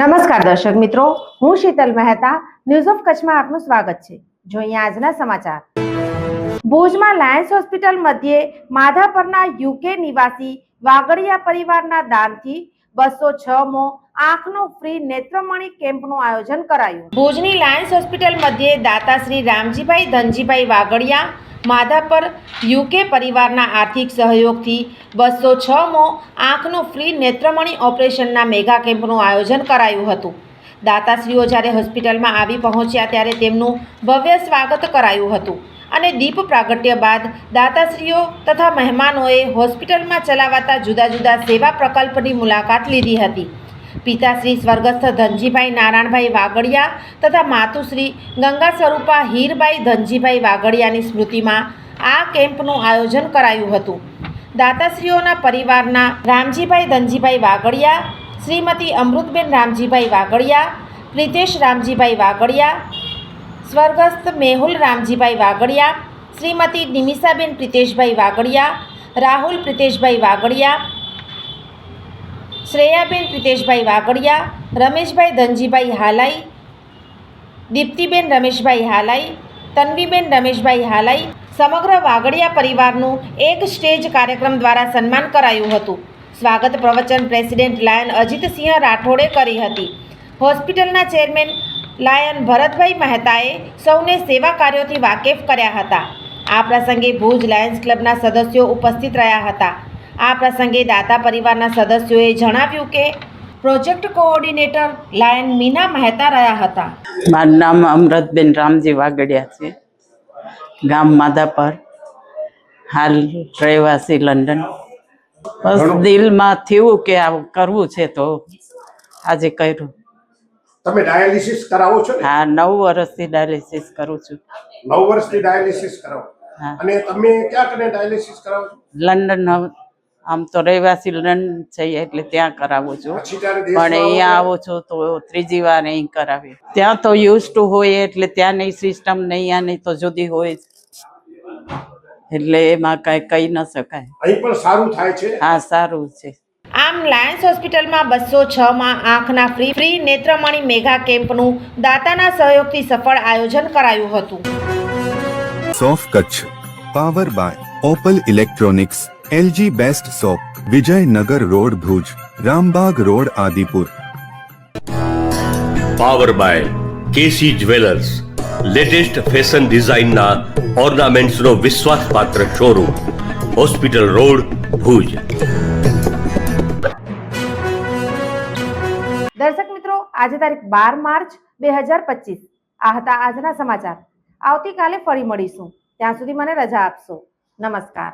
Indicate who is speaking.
Speaker 1: નમસ્કાર દર્શક મિત્રો, હું શીતલ મહેતા ન્યૂઝ ઓફ કચ્છમાં આપનું સ્વાગત છે. જોઈએ આજના સમાચાર. ભુજમાં લાયન્સ હોસ્પિટલ મધ્યે માધાપરના યુકે નિવાસી વાગડિયા પરિવારના દાનથી બસો છ મો આંખનો ફ્રી નેત્રમણી કેમ્પનું આયોજન કરાયું. ભુજની લાયન્સ હોસ્પિટલ મધ્યે દાતા શ્રી રામજીભાઈ, ધનજીભાઈ વાગડિયા, માધાપર યુકે પરિવારના આર્થિક સહયોગથી બસો છ મો આંખનું ફ્રી નેત્રમણી ઓપરેશનના મેગા કેમ્પનું આયોજન કરાયું હતું. દાતાશ્રીઓ જ્યારે હોસ્પિટલમાં આવી પહોંચ્યા ત્યારે તેમનું ભવ્ય સ્વાગત કરાયું હતું. અને દીપ પ્રાગટ્ય બાદ દાતાશ્રીઓ તથા મહેમાનોએ હોસ્પિટલમાં ચલાવાતા જુદા જુદા સેવા પ્રકલ્પની મુલાકાત લીધી હતી. પિતાશ્રી સ્વર્ગસ્થ ધનજીભાઈ નારાયણભાઈ વાગડિયા તથા માતુશ્રી ગંગા સ્વરૂપા હીરબાઈ ધનજીભાઈ વાગડિયાની સ્મૃતિમાં આ કેમ્પનું આયોજન કરાયું હતું. દાતાશ્રીઓના પરિવારના રામજીભાઈ ધનજીભાઈ વાગડિયા, શ્રીમતી અમૃતબેન રામજીભાઈ વાગડિયા, પ્રિતેશ રામજીભાઈ વાગડિયા સ્વર્ગસ્થ મેહુલ રામજીભાઈ વાગડિયા, શ્રીમતી નિમિષાબેન પ્રિતેશભાઈ વાગડિયા, રાહુલ પ્રિતેશભાઈ વાગડિયા, શ્રેયાબેન પ્રિતેશભાઈ વાગડિયા, રમેશભાઈ ધનજીભાઈ હાલાઈ, દીપ્તિબેન રમેશભાઈ હાલાઈ, તન્વીબેન રમેશભાઈ હાલાઈ, સમગ્ર વાગડિયા પરિવારનું એક સ્ટેજ કાર્યક્રમ દ્વારા સન્માન કરાયું હતું. સ્વાગત પ્રવચન પ્રેસિડેન્ટ લાયન અજીતસિંહ રાઠોડે કરી હતી. હોસ્પિટલના ચેરમેન લાયન ભરતભાઈ મહેતાએ સૌને સેવા કાર્યોથી વાકેફ કર્યા હતા. આ પ્રસંગે ભુજ લાયન્સ ક્લબના સદસ્યો ઉપસ્થિત રહ્યા હતા. આ પ્રસંગે દાતા પરિવારના સદસ્યોએ જણાવ્યું કે project coordinator lion Meena Mehta રહ્યા હતા.
Speaker 2: મારું નામ અમૃતબેન રામજી વાગડિયા છે. ગામ માધાપર. હાલ રહેવાસી લંડન. બસ દિલમાં થયું કે આ કરવું છે તો આજે કર્યું.
Speaker 3: તમે ડાયાલિસિસ કરાવો છો ને?
Speaker 2: હા નવ વર્ષથી ડાયાલિસિસ કરું છું.
Speaker 3: નવ વર્ષથી ડાયાલિસિસ કરાવો.
Speaker 2: હા.
Speaker 3: અને તમે ક્યાં કને ડાયાલિસિસ કરાવો છો?
Speaker 2: લંડન હવે આમ તો રહેવાસી લંડન છે એટલે ત્યાં કરાવું છું.
Speaker 3: પછી ત્યારે
Speaker 2: પણ
Speaker 3: દેશમાં
Speaker 2: અહીંયા
Speaker 3: આવો
Speaker 2: છો તો ત્રીજી વાર અહીં કરાવી ત્યાં તો યુઝ ટુ હોય એટલે ત્યાંની સિસ્ટમ ને અહીંયાની તો જુદી હોય જ. એટલે એમાં કાંઈ કહી ન શકાય.
Speaker 3: અહીં પણ સારું થાય છે
Speaker 2: હા સારું છે.
Speaker 1: આમ લાયન્સ હોસ્પિટલમાં બસો છમાં આંખના ફ્રી ફ્રી નેત્રમણી મેગા કેમ્પનું દાતાના સહયોગથી સફળ આયોજન કરાયું હતું.
Speaker 4: સોફ Kutch power by Opal electronics LG best shop Vijaynagar road Bhuj Rambag road Adipur.
Speaker 5: Power by KC jewellers latest fashion ડિઝાઇનના ઓર્નામેન્ટ્સનો વિશ્વાસપાત્ર શોરૂમ હોસ્પિટલ રોડ ભુજ.
Speaker 1: દર્શક મિત્રો, આજે તારીખ બાર માર્ચ બે હજાર પચીસ. આ હતા આજના સમાચાર. આવતીકાલે ફરી મળીશું. ત્યાં સુધી મને રજા આપશો. નમસ્કાર.